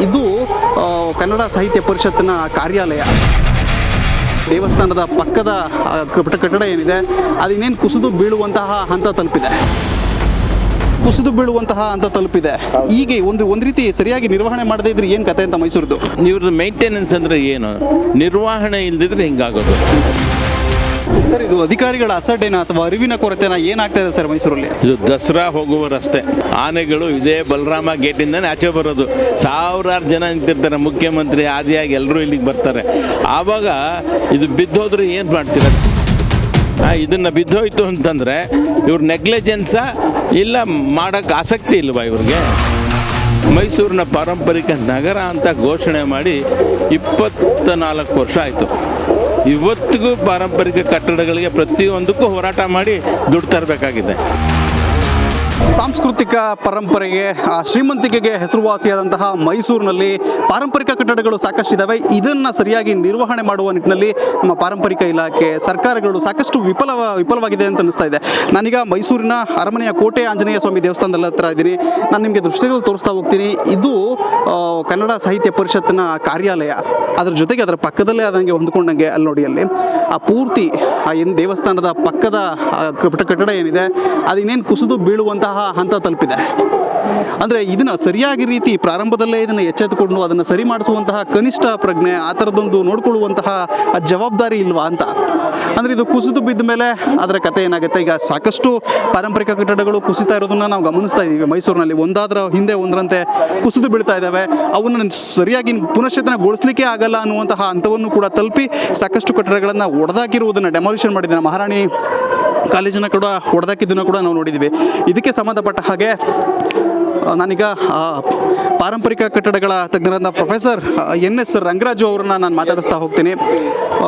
ಇದು ಕನ್ನಡ ಸಾಹಿತ್ಯ ಪರಿಷತ್ತಿನ ಕಾರ್ಯಾಲಯ. ದೇವಸ್ಥಾನದ ಪಕ್ಕದ ಆ, ಕಟ್ಟಡ ಕಟ್ಟಡ ಏನಿದೆ ಅದಿನ್ನೇನು ಕುಸಿದು ಬೀಳುವಂತಹ ಹಂತ ತಲುಪಿದೆ. ಕುಸಿದು ಬೀಳುವಂತಹ ಅಂತ ತಲುಪಿದೆ. ಹೀಗೆ ಒಂದು ಒಂದು ರೀತಿ ಸರಿಯಾಗಿ ನಿರ್ವಹಣೆ ಮಾಡದೇ ಇದ್ರೆ ಏನು ಕತೆ ಅಂತ ಮೈಸೂರದು? ಇವ್ರದ್ದು ಮೇಂಟೆನೆನ್ಸ್ ಅಂದರೆ ಏನು? ನಿರ್ವಹಣೆ ಇಲ್ದಿದ್ರೆ ಹಿಂಗಾಗೋದು. ಸರ್, ಇದು ಅಧಿಕಾರಿಗಳ ಅಸಡ್ಡೆನ ಅಥವಾ ಅರಿವಿನ ಕೊರತೆನ? ಏನಾಗ್ತಾ ಇದೆ ಸರ್ ಮೈಸೂರಲ್ಲಿ? ಇದು ದಸರಾ ಹೋಗುವ ರಸ್ತೆ ಆನೆಗಳು ಇದೇ ಬಲರಾಮ ಗೇಟಿಂದನೇ ಆಚೆ ಬರೋದು. ಸಾವಿರಾರು ಜನ ನಿಂತಿರ್ತಾರೆ. ಮುಖ್ಯಮಂತ್ರಿ ಆದಿಯಾಗಿ ಎಲ್ಲರೂ ಇಲ್ಲಿಗೆ ಬರ್ತಾರೆ. ಆವಾಗ ಇದು ಬಿದ್ದೋದ್ರೆ ಏನು ಮಾಡ್ತೀರ? ಇದನ್ನು ಬಿದ್ದೋಯ್ತು ಅಂತಂದರೆ ಇವ್ರ ನೆಗ್ಲೆಜೆನ್ಸ ಇಲ್ಲ ಮಾಡೋಕ್ಕೆ ಆಸಕ್ತಿ ಇಲ್ವಾ ಇವ್ರಿಗೆ? ಮೈಸೂರಿನ ಪಾರಂಪರಿಕ ನಗರ ಅಂತ ಘೋಷಣೆ ಮಾಡಿ ಇಪ್ಪತ್ತ ನಾಲ್ಕು ವರ್ಷ ಆಯಿತು. ಇವತ್ತಿಗೂ ಪಾರಂಪರಿಕ ಕಟ್ಟಡಗಳಿಗೆ ಪ್ರತಿಯೊಂದಕ್ಕೂ ಹೋರಾಟ ಮಾಡಿ ದುಡ್ಡು ತರಬೇಕಾಗಿದೆ. ಸಾಂಸ್ಕೃತಿಕ ಪರಂಪರೆಗೆ ಶ್ರೀಮಂತಿಕೆಗೆ ಹೆಸರುವಾಸಿಯಾದಂತಹ ಮೈಸೂರಿನಲ್ಲಿ ಪಾರಂಪರಿಕ ಕಟ್ಟಡಗಳು ಸಾಕಷ್ಟಿದ್ದಾವೆ ಇದನ್ನು ಸರಿಯಾಗಿ ನಿರ್ವಹಣೆ ಮಾಡುವ ನಿಟ್ಟಿನಲ್ಲಿ ನಮ್ಮ ಪಾರಂಪರಿಕ ಇಲಾಖೆ ಸರ್ಕಾರಗಳು ಸಾಕಷ್ಟು ವಿಫಲ, ವಿಫಲವಾಗಿದೆ ಅಂತ ಅನಿಸ್ತಾ ಇದೆ. ನಾನೀಗ ಮೈಸೂರಿನ ಅರಮನೆಯ ಕೋಟೆ ಆಂಜನೇಯ ಸ್ವಾಮಿ ದೇವಸ್ಥಾನದಲ್ಲಿ ಹತ್ರ ಇದ್ದೀನಿ. ನಾನು ನಿಮಗೆ ದೃಷ್ಟಿಗಳು ತೋರಿಸ್ತಾ ಹೋಗ್ತೀನಿ. ಇದು ಕನ್ನಡ ಸಾಹಿತ್ಯ ಪರಿಷತ್ತಿನ ಕಾರ್ಯಾಲಯ. ಅದರ ಜೊತೆಗೆ ಅದರ ಪಕ್ಕದಲ್ಲೇ ಆದಂಗೆ ಹೊಂದ್ಕೊಂಡಂಗೆ ಅಲ್ಲಿ ನೋಡಿ ಅಲ್ಲಿ. ಆ ಪೂರ್ತಿ ಆ ಏನು ದೇವಸ್ಥಾನದ ಪಕ್ಕದ ಕಟ್ಟಡ ಏನಿದೆ ಅದು ಇನ್ನೇನು ಕುಸಿದು ಬೀಳುವಂತಹ ಹಂತ ತಲುಪಿದೆ. ಅಂದರೆ ಇದನ್ನು ಸರಿಯಾಗಿ ರೀತಿ ಪ್ರಾರಂಭದಲ್ಲೇ ಇದನ್ನು ಎಚ್ಚೆತ್ತುಕೊಂಡು ಅದನ್ನು ಸರಿ ಮಾಡಿಸುವಂತಹ ಕನಿಷ್ಠ ಪ್ರಜ್ಞೆ, ಆ ಥರದೊಂದು ನೋಡ್ಕೊಳ್ಳುವಂತಹ ಜವಾಬ್ದಾರಿ ಇಲ್ವಾ ಅಂತ. ಅಂದರೆ ಇದು ಕುಸಿದು ಬಿದ್ದ ಮೇಲೆ ಅದರ ಕತೆ ಏನಾಗುತ್ತೆ? ಈಗ ಸಾಕಷ್ಟು ಪಾರಂಪರಿಕ ಕಟ್ಟಡಗಳು ಕುಸಿತಾ ಇರೋದನ್ನ ನಾವು ಗಮನಿಸ್ತಾ ಇದ್ದೀವಿ. ಮೈಸೂರಿನಲ್ಲಿ ಒಂದಾದ್ರ ಹಿಂದೆ ಒಂದರಂತೆ ಕುಸಿದು ಬೀಳ್ತಾ ಇದ್ದಾವೆ. ಅವನ್ನ ಸರಿಯಾಗಿ ಪುನಶ್ಚೇತನಗೊಳಿಸ್ಲಿಕ್ಕೆ ಆಗಲ್ಲ ಅನ್ನುವಂತಹ ಹಂತವನ್ನು ಕೂಡ ತಲುಪಿ ಸಾಕಷ್ಟು ಕಟ್ಟಡಗಳನ್ನು ಒಡೆದಾಕಿರುವುದನ್ನು ಡೆಮಾಲಿಷನ್ ಮಾಡಿದ್ದಾನೆ ಮಹಾರಾಣಿ ಕಾಲೇಜನ್ನು ಕೂಡ ಹೊಡೆದಾಕಿದ್ದನ್ನು ಕೂಡ ನಾವು ನೋಡಿದ್ದೀವಿ. ಇದಕ್ಕೆ ಸಂಬಂಧಪಟ್ಟ ಹಾಗೆ ನಾನೀಗ ಆ, ಪಾರಂಪರಿಕ ಕಟ್ಟಡಗಳ ತಜ್ಞರಾದ ಪ್ರೊಫೆಸರ್ ಎನ್ ಎಸ್ ರಂಗರಾಜು ಅವರನ್ನ ನಾನು ಮಾತಾಡಿಸ್ತಾ ಹೋಗ್ತೀನಿ.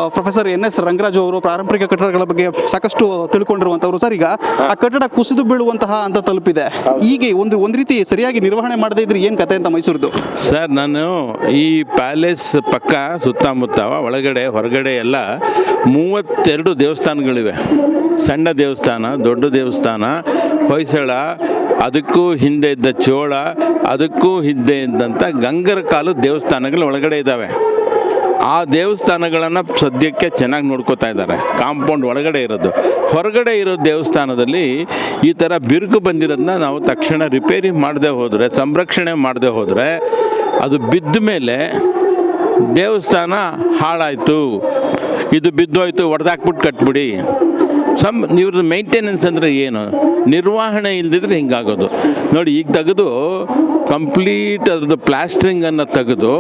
ಪ್ರೊಫೆಸರ್ ಎನ್ ಎಸ್ ರಂಗರಾಜು ಅವರು ಪಾರಂಪರಿಕ ಕಟ್ಟಡಗಳ ಬಗ್ಗೆ ಸಾಕಷ್ಟು ತಿಳ್ಕೊಂಡಿರುವಂಥವ್ರು. ಸರ್ ಈಗ ಆ ಕಟ್ಟಡ ಕುಸಿದು ಬೀಳುವಂತಹ ಅಂತ ತಲುಪಿದೆ. ಹೀಗೆ ಒಂದು ಒಂದು ರೀತಿ ಸರಿಯಾಗಿ ನಿರ್ವಹಣೆ ಮಾಡದೇ ಇದ್ರೆ ಏನು ಕತೆ ಅಂತ ಮೈಸೂರದು? ಸರ್ ನಾನು ಈ ಪ್ಯಾಲೇಸ್ ಪಕ್ಕ ಸುತ್ತಮುತ್ತ ಒಳಗಡೆ ಹೊರಗಡೆ ಎಲ್ಲ ಮೂವತ್ತೆರಡು ದೇವಸ್ಥಾನಗಳಿವೆ. ಸಣ್ಣ ದೇವಸ್ಥಾನ, ದೊಡ್ಡ ದೇವಸ್ಥಾನ, ಹೊಯ್ಸಳ, ಅದಕ್ಕೂ ಹಿಂದೆ ಇದ್ದ ಚೋಳ, ಅದಕ್ಕೂ ಹಿಂದೆ ಇದ್ದಂಥ ಗಂಗರ ಕಾಲದ ದೇವಸ್ಥಾನಗಳು ಒಳಗಡೆ ಇದ್ದಾವೆ ಆ ದೇವಸ್ಥಾನಗಳನ್ನು ಸದ್ಯಕ್ಕೆ ಚೆನ್ನಾಗಿ ನೋಡ್ಕೋತಾ ಇದ್ದಾರೆ. ಕಾಂಪೌಂಡ್ ಒಳಗಡೆ ಇರೋದು. ಹೊರಗಡೆ ಇರೋ ದೇವಸ್ಥಾನದಲ್ಲಿ ಈ ಥರ ಬಿರುಕು ಬಂದಿರೋದನ್ನ ನಾವು ತಕ್ಷಣ ರಿಪೇರಿ ಮಾಡದೆ ಹೋದರೆ, ಸಂರಕ್ಷಣೆ ಮಾಡದೆ ಹೋದರೆ ಅದು ಬಿದ್ದ ಮೇಲೆ ದೇವಸ್ಥಾನ ಹಾಳಾಯಿತು. ಇದು ಬಿದ್ದೋಯ್ತು ಒಡೆದಾಕ್ಬಿಟ್ಟು ಕಟ್ಬಿಡಿ. ಸಮ್ ಇವ್ರದ್ದು ಮೇಂಟೆನೆನ್ಸ್ ಅಂದರೆ ಏನು? ನಿರ್ವಹಣೆ ಇಲ್ದಿದ್ರೆ ಹಿಂಗಾಗೋದು. ನೋಡಿ, ಈಗ ತೆಗೆದು ಕಂಪ್ಲೀಟ್ ಅದ್ರದ್ದು ಪ್ಲಾಸ್ಟ್ರಿಂಗನ್ನು ತೆಗೆದು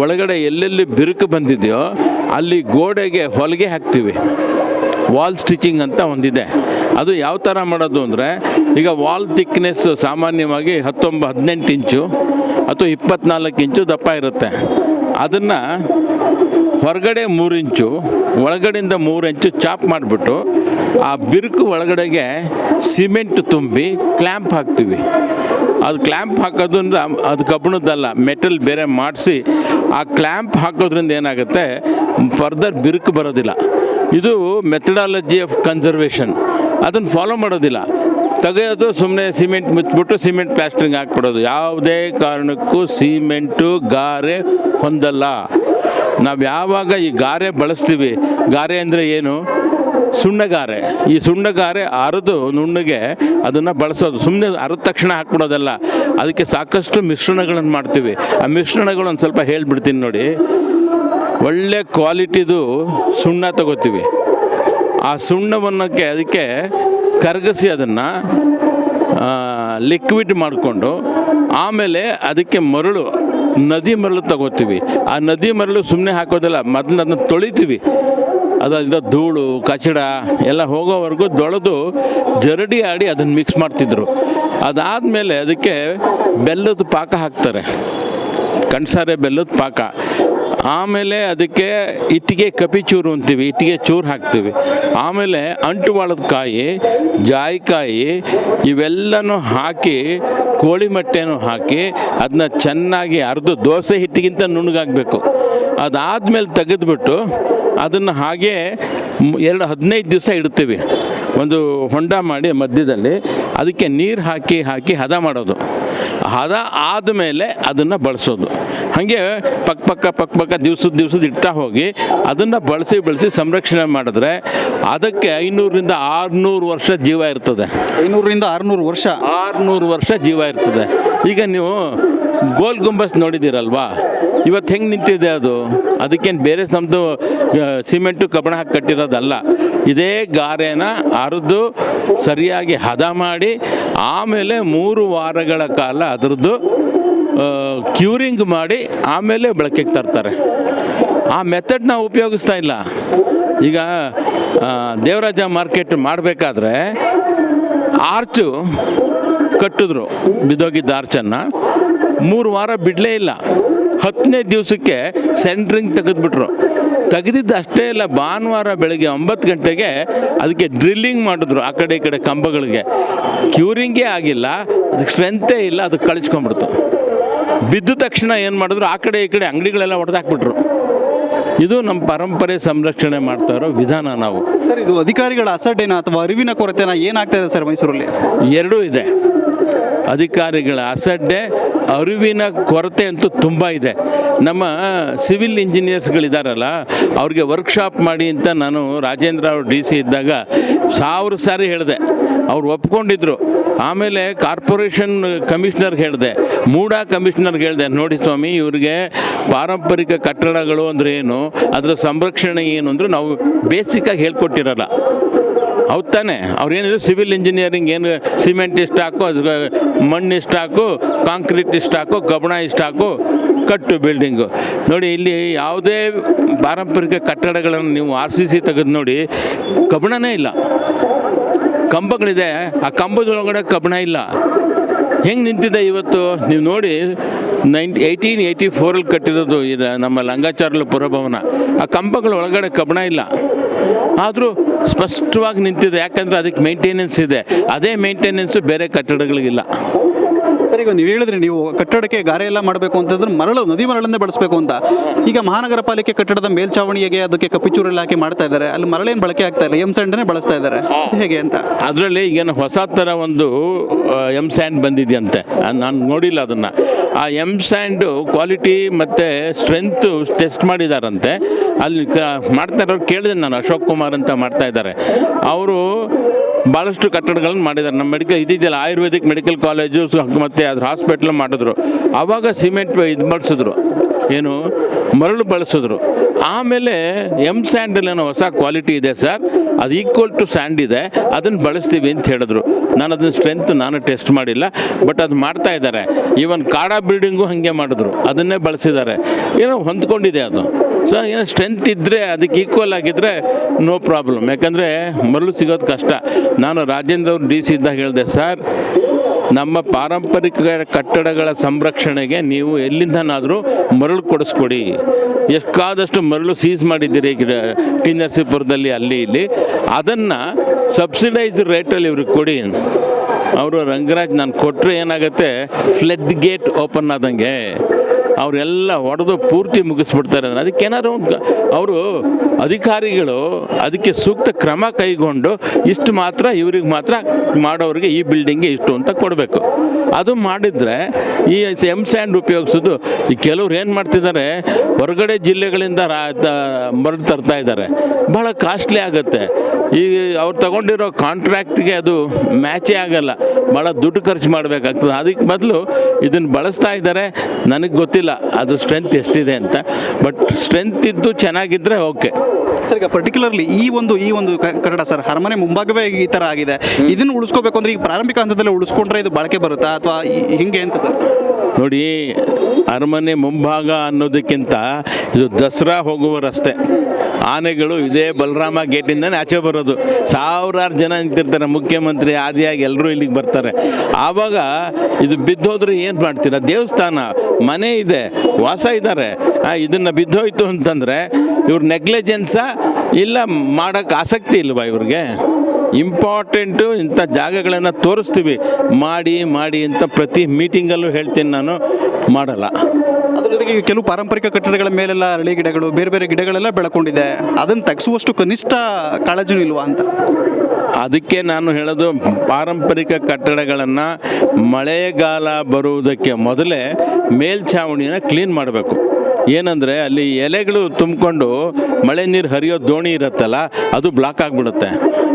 ಒಳಗಡೆ ಎಲ್ಲೆಲ್ಲಿ ಬಿರುಕು ಬಂದಿದೆಯೋ ಅಲ್ಲಿ ಗೋಡೆಗೆ ಹೊಲಿಗೆ ಹಾಕ್ತೀವಿ. ವಾಲ್ ಸ್ಟಿಚಿಂಗ್ ಅಂತ ಒಂದಿದೆ. ಅದು ಯಾವ ಥರ ಮಾಡೋದು ಅಂದರೆ, ಈಗ ವಾಲ್ ಥಿಕ್ನೆಸ್ ಸಾಮಾನ್ಯವಾಗಿ ಹತ್ತೊಂಬ, ಹದಿನೆಂಟು ಇಂಚು ಅಥವಾ ಇಪ್ಪತ್ನಾಲ್ಕು ಇಂಚು ದಪ್ಪ ಇರುತ್ತೆ. ಅದನ್ನು ಹೊರಗಡೆ ಮೂರು ಇಂಚು, ಒಳಗಡೆಯಿಂದ ಮೂರು ಇಂಚು ಚಾಪ್ ಮಾಡಿಬಿಟ್ಟು ಆ ಬಿರುಕು ಒಳಗಡೆಗೆ ಸಿಮೆಂಟ್ ತುಂಬಿ ಕ್ಲ್ಯಾಂಪ್ ಹಾಕ್ತೀವಿ. ಅದು ಕ್ಲ್ಯಾಂಪ್ ಹಾಕೋದ್ರಿಂದ ಅದು ಕಬ್ಬಿಣದ್ದಲ್ಲ, ಮೆಟಲ್ ಬೇರೆ ಮಾಡಿಸಿ ಆ ಕ್ಲ್ಯಾಂಪ್ ಹಾಕೋದ್ರಿಂದ ಏನಾಗುತ್ತೆ? ಫರ್ದರ್ ಬಿರುಕು ಬರೋದಿಲ್ಲ. ಇದು ಮೆಥಡಾಲಜಿ ಆಫ್ ಕನ್ಸರ್ವೇಷನ್ ಅದನ್ನು ಫಾಲೋ ಮಾಡೋದಿಲ್ಲ. ತೆಗೆಯೋದು ಸುಮ್ಮನೆ ಸಿಮೆಂಟ್ ಮುಚ್ಚಿಬಿಟ್ಟು ಸಿಮೆಂಟ್ ಪ್ಲಾಸ್ಟ್ರಿಂಗ್ ಹಾಕ್ಬಿಡೋದು. ಯಾವುದೇ ಕಾರಣಕ್ಕೂ ಸಿಮೆಂಟು ಗಾರೆ ಹೊಂದಲ್ಲ. ನಾವು ಯಾವಾಗ ಈ ಗಾರೆ ಬಳಸ್ತೀವಿ? ಗಾರೆ ಅಂದರೆ ಏನು? ಸುಣ್ಣಗಾರೆ. ಈ ಸುಣ್ಣಗಾರೆ ಅರೆದು ನುಣ್ಣಗೆ ಅದನ್ನು ಬಳಸೋದು. ಸುಮ್ಮನೆ ಅರದ ತಕ್ಷಣ ಹಾಕ್ಬಿಡೋದಲ್ಲ. ಅದಕ್ಕೆ ಸಾಕಷ್ಟು ಮಿಶ್ರಣಗಳನ್ನು ಮಾಡ್ತೀವಿ. ಆ ಮಿಶ್ರಣಗಳು ಒಂದು ಸ್ವಲ್ಪ ಹೇಳ್ಬಿಡ್ತೀನಿ ನೋಡಿ. ಒಳ್ಳೆ ಕ್ವಾಲಿಟಿದು ಸುಣ್ಣ ತಗೋತೀವಿ. ಆ ಸುಣ್ಣವನ್ನಕ್ಕೆ ಅದಕ್ಕೆ ಕರಗಿಸಿ ಅದನ್ನು ಲಿಕ್ವಿಡ್ ಮಾಡಿಕೊಂಡು, ಆಮೇಲೆ ಅದಕ್ಕೆ ಮರಳು, ನದಿ ಮರಳು ತಗೋತೀವಿ. ಆ ನದಿ ಮರಳು ಸುಮ್ಮನೆ ಹಾಕೋದಿಲ್ಲ, ಮೊದಲು ಅದನ್ನ ತೊಳಿತೀವಿ. ಅದರಿಂದ ಧೂಳು, ಕಚಡ ಎಲ್ಲ ಹೋಗೋವರೆಗೂ ದೊಳೆದು ಜರಡಿ ಆಡಿ ಅದನ್ನು ಮಿಕ್ಸ್ ಮಾಡ್ತಿದ್ರು. ಅದಾದಮೇಲೆ ಅದಕ್ಕೆ ಬೆಲ್ಲದ ಪಾಕ ಹಾಕ್ತಾರೆ. ಕಣ್ಸಾರೆ ಬೆಲ್ಲದ ಪಾಕ. ಆಮೇಲೆ ಅದಕ್ಕೆ ಇಟ್ಟಿಗೆ ಕಪಿ ಚೂರು ಅಂತೀವಿ, ಇಟ್ಟಿಗೆ ಚೂರು ಹಾಕ್ತೀವಿ. ಆಮೇಲೆ ಅಂಟುವಾಳದ ಕಾಯಿ, ಜಾಯಿಕಾಯಿ ಇವೆಲ್ಲನೂ ಹಾಕಿ, ಕೋಳಿ ಮೊಟ್ಟೆನೂ ಹಾಕಿ ಅದನ್ನ ಚೆನ್ನಾಗಿ ಅರ್ದು ದೋಸೆ ಹಿಟ್ಟಿಗಿಂತ ನುಣ್ಣಗಾಗಬೇಕು ಅದಾದಮೇಲೆ ತೆಗೆದುಬಿಟ್ಟು ಅದನ್ನು ಹಾಗೆ ಎರಡು ಹದಿನೈದು ದಿವಸ ಇಡ್ತೀವಿ ಒಂದು ಹೊಂಡ ಮಾಡಿ ಮಧ್ಯದಲ್ಲಿ ಅದಕ್ಕೆ ನೀರು ಹಾಕಿ ಹಾಕಿ ಹದ ಮಾಡೋದು. ಹದ ಆದಮೇಲೆ ಅದನ್ನು ಬಳಸೋದು. ಹಾಗೆ ಪಕ್ಕ ಪಕ್ಕ ಪಕ್ಕ ಪಕ್ಕ ದಿವ್ಸದ ದಿವ್ಸದ ಇಟ್ಟಾ ಹೋಗಿ ಅದನ್ನು ಬಳಸಿ ಬಳಸಿ ಸಂರಕ್ಷಣೆ ಮಾಡಿದ್ರೆ ಅದಕ್ಕೆ ಐನೂರರಿಂದ ಆರುನೂರು ವರ್ಷ ಜೀವ ಇರ್ತದೆ. ಐನೂರರಿಂದ ಆರುನೂರು ವರ್ಷ. ಆರುನೂರು ವರ್ಷ ಜೀವ ಇರ್ತದೆ. ಈಗ ನೀವು ಗೋಲ್ ಗುಂಬಸ್ ನೋಡಿದ್ದೀರಲ್ವಾ? ಇವತ್ತು ಹೆಂಗೆ ನಿಂತಿದೆ ಅದು? ಅದಕ್ಕೇನು ಬೇರೆ ಸಮದು ಸಿಮೆಂಟು ಕಬ್ಬಣ ಹಾಕಿ ಕಟ್ಟಿರೋದಲ್ಲ. ಇದೇ ಗಾರೆನ ಅರಿದು ಸರಿಯಾಗಿ ಹದ ಮಾಡಿ, ಆಮೇಲೆ ಮೂರು ವಾರಗಳ ಕಾಲ ಅದರದ್ದು ಕ್ಯೂರಿಂಗ್ ಮಾಡಿ ಆಮೇಲೆ ಬಳಕೆಗೆ ತರ್ತಾರೆ. ಆ ಮೆಥಡ್ನ ಉಪಯೋಗಿಸ್ತಾ ಇಲ್ಲ. ಈಗ ದೇವರಾಜ ಮಾರ್ಕೆಟ್ ಮಾಡಬೇಕಾದ್ರೆ ಆರ್ಚು ಕಟ್ಟಿದ್ರು, ಬಿದ್ದೋಗಿದ್ದ ಆರ್ಚನ್ನು. ಮೂರು ವಾರ ಬಿಡಲೇ ಇಲ್ಲ. ಹತ್ತನೇ ದಿವಸಕ್ಕೆ ಸೆಂಟ್ರಿಂಗ್ ತೆಗೆದುಬಿಟ್ರು. ತೆಗೆದಿದ್ದು ಅಷ್ಟೇ ಇಲ್ಲ ಭಾನುವಾರ ಬೆಳಗ್ಗೆ ಒಂಬತ್ತು ಗಂಟೆಗೆ ಅದಕ್ಕೆ ಡ್ರಿಲ್ಲಿಂಗ್ ಮಾಡಿದ್ರು ಆ ಕಡೆ ಈ ಕಡೆ ಕಂಬಗಳಿಗೆ. ಕ್ಯೂರಿಂಗೇ ಆಗಿಲ್ಲ ಅದಕ್ಕೆ ಸ್ಟ್ರೆಂತೇ ಇಲ್ಲ ಅದಕ್ಕೆ ಕಳಿಸ್ಕೊಂಡ್ಬಿಡ್ತು. ಬಿದ್ದ ತಕ್ಷಣ ಏನು ಮಾಡಿದ್ರು ಆ ಕಡೆ ಈ ಕಡೆ ಅಂಗಡಿಗಳೆಲ್ಲ ಹೊಡೆದಾಕ್ಬಿಟ್ರು. ಇದು ನಮ್ಮ ಪರಂಪರೆ ಸಂರಕ್ಷಣೆ ಮಾಡ್ತಾ ಇರೋ ವಿಧಾನ ನಾವು. ಸರ್ ಇದು ಅಧಿಕಾರಿಗಳ ಅಸಡ್ಡೆನ ಅಥವಾ ಅರಿವಿನ ಕೊರತೆನ? ಏನಾಗ್ತಾ ಇದೆ ಸರ್ ಮೈಸೂರಲ್ಲಿ? ಎರಡೂ ಇದೆ. ಅಧಿಕಾರಿಗಳ ಅಸಡ್ಡೆ ಅರಿವಿನ ಕೊರತೆ ಅಂತೂ ತುಂಬ ಇದೆ. ನಮ್ಮ ಸಿವಿಲ್ ಇಂಜಿನಿಯರ್ಸ್ಗಳಿದಾರಲ್ಲ, ಅವ್ರಿಗೆ ವರ್ಕ್ಶಾಪ್ ಮಾಡಿ ಅಂತ ನಾನು ರಾಜೇಂದ್ರ ಅವ್ರು ಡಿ ಸಿ ಇದ್ದಾಗ ಸಾವಿರ ಸಾರಿ ಹೇಳಿದೆ. ಅವ್ರು ಒಪ್ಕೊಂಡಿದ್ರು. ಆಮೇಲೆ ಕಾರ್ಪೊರೇಷನ್ ಕಮಿಷನರ್ಗೆ ಹೇಳಿದೆ, ಮೂಡಾ ಕಮಿಷನರ್ಗೆ ಹೇಳಿದೆ, ನೋಡಿ ಸ್ವಾಮಿ, ಇವ್ರಿಗೆ ಪಾರಂಪರಿಕ ಕಟ್ಟಡಗಳು ಅಂದರೆ ಏನು, ಅದರ ಸಂರಕ್ಷಣೆ ಏನು ಅಂದರೆ ನಾವು ಬೇಸಿಕ್ಕಾಗಿ ಹೇಳ್ಕೊಟ್ಟಿರಲ್ಲ. ಹೌದು ತಾನೆ. ಅವ್ರು ಏನಿದ್ರು ಸಿವಿಲ್ ಇಂಜಿನಿಯರಿಂಗ್, ಏನು ಸಿಮೆಂಟ್ ಇಷ್ಟ ಹಾಕು ಮಣ್ಣು ಇಷ್ಟ ಹಾಕು ಕಾಂಕ್ರೀಟ್ ಇಷ್ಟ ಹಾಕು ಕಬ್ಬಣ ಇಷ್ಟ ಹಾಕು, ಕಟ್ಟು ಬಿಲ್ಡಿಂಗು. ನೋಡಿ, ಇಲ್ಲಿ ಯಾವುದೇ ಪಾರಂಪರಿಕ ಕಟ್ಟಡಗಳನ್ನು ನೀವು ಆರ್ ಸಿ ಸಿ ತೆಗೆದು ನೋಡಿ ಕಬ್ಬಣನೇ ಇಲ್ಲ. ಕಂಬಗಳಿದೆ, ಆ ಕಂಬದೊಳಗಡೆ ಕಬ್ಬಣ ಇಲ್ಲ. ಹೆಂಗೆ ನಿಂತಿದೆ ಇವತ್ತು? ನೀವು ನೋಡಿ, ನೈನ್, ಏಯ್ಟೀನ್ ಏಯ್ಟಿ ಫೋರಲ್ಲಿ ಕಟ್ಟಿರೋದು ಇದು ನಮ್ಮ ಲಂಗಾಚಾರ್ಲ ಪುರಭವನ. ಆ ಕಂಬಗಳ ಒಳಗಡೆ ಕಬ್ಬಣ ಇಲ್ಲ. ಆದರೂ ಸ್ಪಷ್ಟವಾಗಿ ನಿಂತಿದೆ. ಯಾಕಂದರೆ ಅದಕ್ಕೆ ಮೇಂಟೆನೆನ್ಸ್ ಇದೆ. ಅದೇ ಮೇಂಟೆನೆನ್ಸು ಬೇರೆ ಕಟ್ಟಡಗಳಿಗಿಲ್ಲ. ಸರ್ ಈಗ ನೀವು ಹೇಳಿದ್ರಿ, ನೀವು ಕಟ್ಟಡಕ್ಕೆ ಗಾರೆ ಎಲ್ಲ ಮಾಡಬೇಕು ಅಂತಂದ್ರೆ ಮರಳು, ನದಿ ಮರಳನ್ನೇ ಬಳಸಬೇಕು ಅಂತ. ಈಗ ಮಹಾನಗರ ಪಾಲಿಕೆ ಕಟ್ಟಡದ ಮೇಲ್ಛಾವಣಿಗೆ ಅದಕ್ಕೆ ಕಪ್ಪಿಚೂರೆಲ್ಲ ಹಾಕಿ ಮಾಡ್ತಾ ಇದ್ದಾರೆ. ಅಲ್ಲಿ ಮರಳೇನು ಬಳಕೆ ಆಗ್ತಾ ಇಲ್ಲ ಎಂ ಸ್ಯಾಂಡನ್ನೇ ಬಳಸ್ತಾ ಇದ್ದಾರೆ. ಇದು ಹೇಗೆ ಅಂತ? ಅದರಲ್ಲಿ ಈಗ ಹೊಸ ಥರ ಒಂದು ಎಂ ಸ್ಯಾಂಡ್ ಬಂದಿದೆಯಂತೆ. ನಾನು ನೋಡಿಲ್ಲ ಅದನ್ನು. ಆ ಎಂ ಸ್ಯಾಂಡು ಕ್ವಾಲಿಟಿ ಮತ್ತು ಸ್ಟ್ರೆಂತು ಟೆಸ್ಟ್ ಮಾಡಿದಾರಂತೆ. ಅಲ್ಲಿ ಮಾಡ್ತಾ ಇರೋರು ಕೇಳಿದೆ ನಾನು, ಅಶೋಕ್ ಕುಮಾರ್ ಅಂತ ಮಾಡ್ತಾ ಇದ್ದಾರೆ. ಅವರು ಭಾಳಷ್ಟು ಕಟ್ಟಡಗಳನ್ನು ಮಾಡಿದ್ದಾರೆ. ನಮ್ಮ ಮೆಡಿಕಲ್ ಇದಿದೆಯಲ್ಲ, ಆಯುರ್ವೇದಿಕ್ ಮೆಡಿಕಲ್ ಕಾಲೇಜು ಮತ್ತು ಅದ್ರ ಹಾಸ್ಪಿಟ್ಲ್ ಮಾಡಿದ್ರು. ಆವಾಗ ಸಿಮೆಂಟ್ ಇದು ಬಳಸಿದ್ರು. ಏನು? ಮರಳು ಬಳಸಿದ್ರು. ಆಮೇಲೆ ಎಂ ಸ್ಯಾಂಡಲ್ ಏನೋ ಹೊಸ ಕ್ವಾಲಿಟಿ ಇದೆ ಸರ್ ಅದು ಈಕ್ವಲ್ ಟು ಸ್ಯಾಂಡ್ ಇದೆ. ಅದನ್ನು ಬಳಸ್ತೀವಿ ಅಂತ ಹೇಳಿದ್ರು. ನಾನು ಅದನ್ನ ಸ್ಟ್ರೆಂತ್ ನಾನು ಟೆಸ್ಟ್ ಮಾಡಿಲ್ಲ. ಬಟ್ ಅದು ಮಾಡ್ತಾ ಇದ್ದಾರೆ. ಈವನ್ ಕಾಡಾ ಬಿಲ್ಡಿಂಗು ಹಾಗೆ ಮಾಡಿದ್ರು. ಅದನ್ನೇ ಬಳಸಿದ್ದಾರೆ. ಏನೋ ಹೊಂದ್ಕೊಂಡಿದೆ ಅದು. ಸೊ ಏನೋ ಸ್ಟ್ರೆಂತ್ ಇದ್ದರೆ ಅದಕ್ಕೆ ಈಕ್ವಲ್ ಆಗಿದ್ದರೆ ನೋ ಪ್ರಾಬ್ಲಮ್ ಯಾಕಂದರೆ ಮರಳು ಸಿಗೋದು ಕಷ್ಟ. ನಾನು ರಾಜೇಂದ್ರ ಅವರು ಡಿ ಸಿ ಇದ್ದಾಗ ಹೇಳಿದೆ, ಸರ್, ನಮ್ಮ ಪಾರಂಪರಿಕ ಕಟ್ಟಡಗಳ ಸಂರಕ್ಷಣೆಗೆ ನೀವು ಎಲ್ಲಿಂದನಾದರೂ ಮರಳು ಕೊಡಿಸ್ಕೊಡಿ. ಎಷ್ಟಾದಷ್ಟು ಮರಳು ಸೀಸ್ ಮಾಡಿದ್ದೀರಿ ಈಗ ಟಿ ನರಸೀಪುರದಲ್ಲಿ ಅಲ್ಲಿ, ಇಲ್ಲಿ. ಅದನ್ನು ಸಬ್ಸಿಡೈಸ್ ರೇಟಲ್ಲಿ ಇವ್ರಿಗೆ ಕೊಡಿ. ಅವರು ರಂಗರಾಜ್, ನಾನು ಕೊಟ್ಟರೆ ಏನಾಗುತ್ತೆ? ಫ್ಲಡ್ ಗೇಟ್ ಓಪನ್ ಆದಂಗೆ. ಅವರೆಲ್ಲ ಹೊಡೆದು ಪೂರ್ತಿ ಮುಗಿಸ್ಬಿಡ್ತಾರೆ ಅಂದ್ರೆ ಅದಕ್ಕೇನಾದ್ರು ಅವರು ಅಧಿಕಾರಿಗಳು ಅದಕ್ಕೆ ಸೂಕ್ತ ಕ್ರಮ ಕೈಗೊಂಡು ಇಷ್ಟು ಮಾತ್ರ, ಇವ್ರಿಗೆ ಮಾತ್ರ ಮಾಡೋರಿಗೆ ಈ ಬಿಲ್ಡಿಂಗ್ಗೆ ಇಷ್ಟು ಅಂತ ಕೊಡಬೇಕು. ಅದು ಮಾಡಿದರೆ ಈ ಎಂ ಸ್ಯಾಂಡ್ ಉಪಯೋಗಿಸೋದು. ಈ ಕೆಲವ್ರು ಏನು ಮಾಡ್ತಿದ್ದಾರೆ, ಹೊರಗಡೆ ಜಿಲ್ಲೆಗಳಿಂದ ಮರಳು ತರ್ತಾ ಇದ್ದಾರೆ. ಭಾಳ ಕಾಸ್ಟ್ಲಿ ಆಗುತ್ತೆ. ಈ ಅವ್ರು ತಗೊಂಡಿರೋ ಕಾಂಟ್ರಾಕ್ಟ್ಗೆ ಅದು ಮ್ಯಾಚೇ ಆಗಲ್ಲ. ಭಾಳ ದುಡ್ಡು ಖರ್ಚು ಮಾಡಬೇಕಾಗ್ತದೆ. ಅದಕ್ಕೆ ಬದಲು ಇದನ್ನು ಬಳಸ್ತಾ ಇದ್ದಾರೆ. ನನಗೆ ಗೊತ್ತಿಲ್ಲ. ಅದು ಸ್ಟ್ರೆಂತ್ ಎಷ್ಟಿದೆ ಅಂತ. ಬಟ್ ಸ್ಟ್ರೆಂತ್ ಇದ್ದು ಚೆನ್ನಾಗಿದ್ದರೆ ಓಕೆ ಸರ್ ಈಗ ಪರ್ಟಿಕ್ಯುಲರ್ಲಿ ಈ ಒಂದು ಈ ಒಂದು ಕಟ್ಟಡ ಸರ್ ಅರಮನೆ ಮುಂಭಾಗವೇ ಈ ಥರ ಆಗಿದೆ. ಇದನ್ನು ಉಳಿಸ್ಕೋಬೇಕು ಅಂದ್ರೆ ಈಗ ಪ್ರಾರಂಭಿಕ ಹಂತದಲ್ಲಿ ಉಳಿಸ್ಕೊಂಡ್ರೆ ಇದು ಬಳಕೆ ಬರುತ್ತಾ ಅಥವಾ ಹಿಂಗೆ ಅಂತ ಸರ್? ನೋಡಿ ಅರಮನೆ ಮುಂಭಾಗ ಅನ್ನೋದಕ್ಕಿಂತ ಇದು ದಸರಾ ಹೋಗುವ ರಸ್ತೆ ಆನೆಗಳು ಇದೇ ಬಲರಾಮ ಗೇಟಿಂದನೇ ಆಚೆ ಬರೋದು. ಸಾವಿರಾರು ಜನ ನಿಂತಿರ್ತಾರೆ ಮುಖ್ಯಮಂತ್ರಿ ಆದಿಯಾಗಿ ಎಲ್ಲರೂ ಇಲ್ಲಿಗೆ ಬರ್ತಾರೆ. ಆವಾಗ ಇದು ಬಿದ್ದೋದ್ರೆ ಏನು ಮಾಡ್ತೀರಾ? ದೇವಸ್ಥಾನ ಮನೆ ಇದೆ ವಾಸ ಇದ್ದಾರೆ ಇದನ್ನು ಬಿದ್ದೋಯ್ತು ಅಂತಂದರೆ ಇವ್ರ ನೆಗ್ಲೆಜೆನ್ಸಾ ಇಲ್ಲ ಮಾಡೋಕ್ಕೆ ಆಸಕ್ತಿ ಇಲ್ವಾ ಇವ್ರಿಗೆ? ಇಂಪಾರ್ಟೆಂಟು ಇಂಥ ಜಾಗಗಳನ್ನು ತೋರಿಸ್ತೀವಿ. ಮಾಡಿ ಮಾಡಿ ಅಂತ ಪ್ರತಿ ಮೀಟಿಂಗಲ್ಲೂ ಹೇಳ್ತೀನಿ ನಾನು. ಮಾಡಲ್ಲ. ಅದ್ರ ಜೊತೆಗೆ ಕೆಲವು ಪಾರಂಪರಿಕ ಕಟ್ಟಡಗಳ ಮೇಲೆಲ್ಲ ಅರಳಿ ಗಿಡಗಳು ಬೇರೆ ಬೇರೆ ಗಿಡಗಳೆಲ್ಲ ಬೆಳ್ಕೊಂಡಿದೆ. ಅದನ್ನು ತೆಗೆಸುವಷ್ಟು ಕನಿಷ್ಠ ಕಾಳಜಿನೂ ಇಲ್ವಾ ಅಂತ? ಅದಕ್ಕೆ ನಾನು ಹೇಳೋದು ಪಾರಂಪರಿಕ ಕಟ್ಟಡಗಳನ್ನು ಮಳೆಗಾಲ ಬರುವುದಕ್ಕೆ ಮೊದಲೇ ಮೇಲ್ಛಾವಣಿಯನ್ನು ಕ್ಲೀನ್ ಮಾಡಬೇಕು. ಏನಂದರೆ ಅಲ್ಲಿ ಎಲೆಗಳು ತುಂಬಿಕೊಂಡು ಮಳೆ ನೀರು ಹರಿಯೋ ದೋಣಿ ಇರುತ್ತಲ್ಲ, ಅದು ಬ್ಲಾಕ್ ಆಗಿಬಿಡುತ್ತೆ.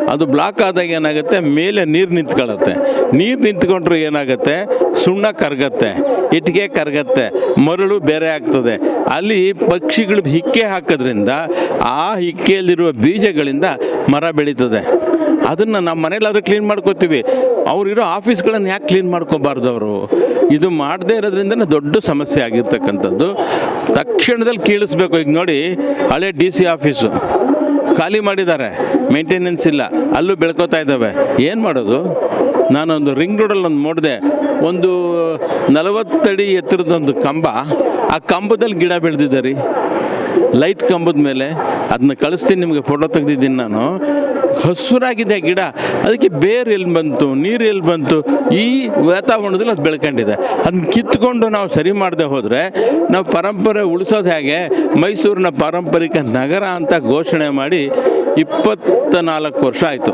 ಅದು ಬ್ಲಾಕ್ ಆದಾಗ ಏನಾಗುತ್ತೆ? ಮೇಲೆ ನೀರು ನಿಂತ್ಕೊಳ್ಳುತ್ತೆ. ನೀರು ನಿಂತ್ಕೊಂಡ್ರೆ ಏನಾಗುತ್ತೆ? ಸುಣ್ಣ ಕರಗತ್ತೆ ಇಟ್ಟಿಗೆ ಕರಗತ್ತೆ, ಮರಳು ಬೇರೆ ಆಗ್ತದೆ. ಅಲ್ಲಿ ಪಕ್ಷಿಗಳು ಹಿಕ್ಕೆ ಹಾಕೋದ್ರಿಂದ ಆ ಹಿಕ್ಕೆಯಲ್ಲಿರುವ ಬೀಜಗಳಿಂದ ಮರ ಬೆಳೀತದೆ. ಅದನ್ನು ನಮ್ಮ ಮನೇಲಾದರೂ ಕ್ಲೀನ್ ಮಾಡ್ಕೋತೀವಿ. ಅವರಿರೋ ಆಫೀಸ್ಗಳನ್ನು ಯಾಕೆ ಕ್ಲೀನ್ ಮಾಡ್ಕೋಬಾರ್ದು ಅವರು? ಇದು ಮಾಡದೇ ಇರೋದ್ರಿಂದ ದೊಡ್ಡ ಸಮಸ್ಯೆ ಆಗಿರ್ತಕ್ಕಂಥದ್ದು. ತಕ್ಷಣದಲ್ಲಿ ಕೀಳಿಸ್ಬೇಕು. ಈಗ ನೋಡಿ, ಹಳೆ ಡಿ ಸಿ ಆಫೀಸು ಖಾಲಿ ಮಾಡಿದ್ದಾರೆ. ಮೇಂಟೆನೆನ್ಸ್ ಇಲ್ಲ. ಅಲ್ಲೂ ಬೆಳ್ಕೋತಾ ಇದ್ದಾವೆ. ಏನು ಮಾಡೋದು? ನಾನೊಂದು ರಿಂಗ್ ರೋಡಲ್ಲಿ ಒಂದು ನೋಡಿದೆ ಒಂದು ನಲವತ್ತಡಿ ಎತ್ತರದೊಂದು ಕಂಬ. ಆ ಕಂಬದಲ್ಲಿ ಗಿಡ ಬೆಳೆದಿದ್ದಾರೆ ರೀ. ಲೈಟ್ ಕಂಬದ ಮೇಲೆ. ಅದನ್ನ ಕಳಿಸ್ತೀನಿ, ನಿಮಗೆ ಫೋಟೋ ತೆಗ್ದಿದ್ದೀನಿ ನಾನು. ಹಸುರಾಗಿದೆ ಗಿಡ, ಅದಕ್ಕೆ ಬೇರು ಎಲ್ಲಿ ಬಂತು, ನೀರು ಎಲ್ಲಿ ಬಂತು, ಈ ವಾತಾವರಣದಲ್ಲಿ ಅದು ಬೆಳ್ಕೊಂಡಿದೆ. ಅದನ್ನ ಕಿತ್ಕೊಂಡು ನಾವು ಸರಿ ಮಾಡದೆ ಹೋದರೆ ನಾವು ಪರಂಪರೆ ಉಳಿಸೋದು ಹೇಗೆ, ಮೈಸೂರಿನ ಪಾರಂಪರಿಕ ನಗರ ಅಂತ ಘೋಷಣೆ ಮಾಡಿ ಇಪ್ಪತ್ತ ನಾಲ್ಕು ವರ್ಷ ಆಯಿತು.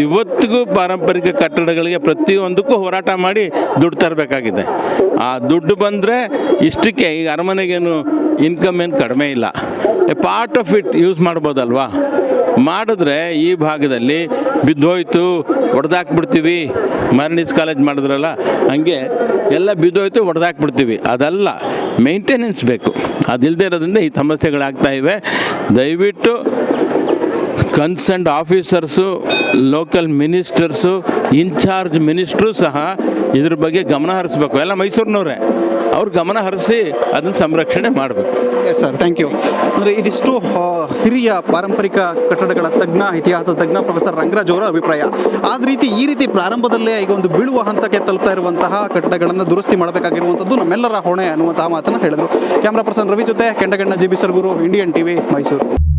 ಇವತ್ತಿಗೂ ಪಾರಂಪರಿಕ ಕಟ್ಟಡಗಳಿಗೆ ಪ್ರತಿಯೊಂದಕ್ಕೂ ಹೋರಾಟ ಮಾಡಿ ದುಡ್ಡು ತರಬೇಕಾಗಿದೆ. ಆ ದುಡ್ಡು ಬಂದರೆ ಇಷ್ಟಕ್ಕೆ ಈಗ ಅರಮನೆಗೇನು ಇನ್ಕಮ್ ಏನು ಕಡಿಮೆ ಇಲ್ಲ. A part of it use ಮಾಡ್ಬೋದಲ್ವಾ? ಮಾಡಿದ್ರೆ ಈ ಭಾಗದಲ್ಲಿ ಬಿದ್ದೋಯ್ತು ಹೊಡೆದಾಕ್ಬಿಡ್ತೀವಿ ಮರ್ನಿಸ್ ಕಾಲೇಜ್ ಮಾಡಿದ್ರಲ್ಲ, ಹಂಗೆ ಎಲ್ಲ ಬಿದ್ದೋಯ್ತು ಹೊಡೆದಾಕ್ಬಿಡ್ತೀವಿ ಅದೆಲ್ಲ ಮೇಂಟೆನೆನ್ಸ್ ಬೇಕು. ಅದಿಲ್ಲದೆ ಇರೋದ್ರಿಂದ ಈ ಸಮಸ್ಯೆಗಳಾಗ್ತಾ ಇವೆ. ದಯವಿಟ್ಟು concerned officers local ministers in charge minister ಸಹ ಇದ್ರ ಬಗ್ಗೆ ಗಮನ ಹರಿಸ್ಬೇಕು. ಎಲ್ಲ ಮೈಸೂರಿನವ್ರೆ. ಅವ್ರು ಗಮನ ಹರಿಸಿ ಅದನ್ನು ಸಂರಕ್ಷಣೆ ಮಾಡಬೇಕು. ಸರ್ ಥ್ಯಾಂಕ್ ಯು ಅಂದರೆ ಇದಿಷ್ಟು ಹಿರಿಯ ಪಾರಂಪರಿಕ ಕಟ್ಟಡಗಳ ತಜ್ಞ ಇತಿಹಾಸ ತಜ್ಞ ಪ್ರೊಫೆಸರ್ ರಂಗರಾಜ್ ಅವರ ಅಭಿಪ್ರಾಯ. ಆದ ರೀತಿ ಈ ರೀತಿ ಪ್ರಾರಂಭದಲ್ಲೇ ಈಗ ಒಂದು ಬೀಳುವ ಹಂತಕ್ಕೆ ತಲುಪ್ತಾ ಇರುವಂತಹ ಕಟ್ಟಡಗಳನ್ನು ದುರಸ್ತಿ ಮಾಡಬೇಕಾಗಿರುವಂಥದ್ದು ನಮ್ಮೆಲ್ಲರ ಹೊಣೆ ಅನ್ನುವಂತಹ ಮಾತನ್ನು ಹೇಳಿದರು. ಕ್ಯಾಮ್ರಾ ಪರ್ಸನ್ ರವಿ ಜೊತೆ Kendaganna G B Sarguru Indian TV Mysuru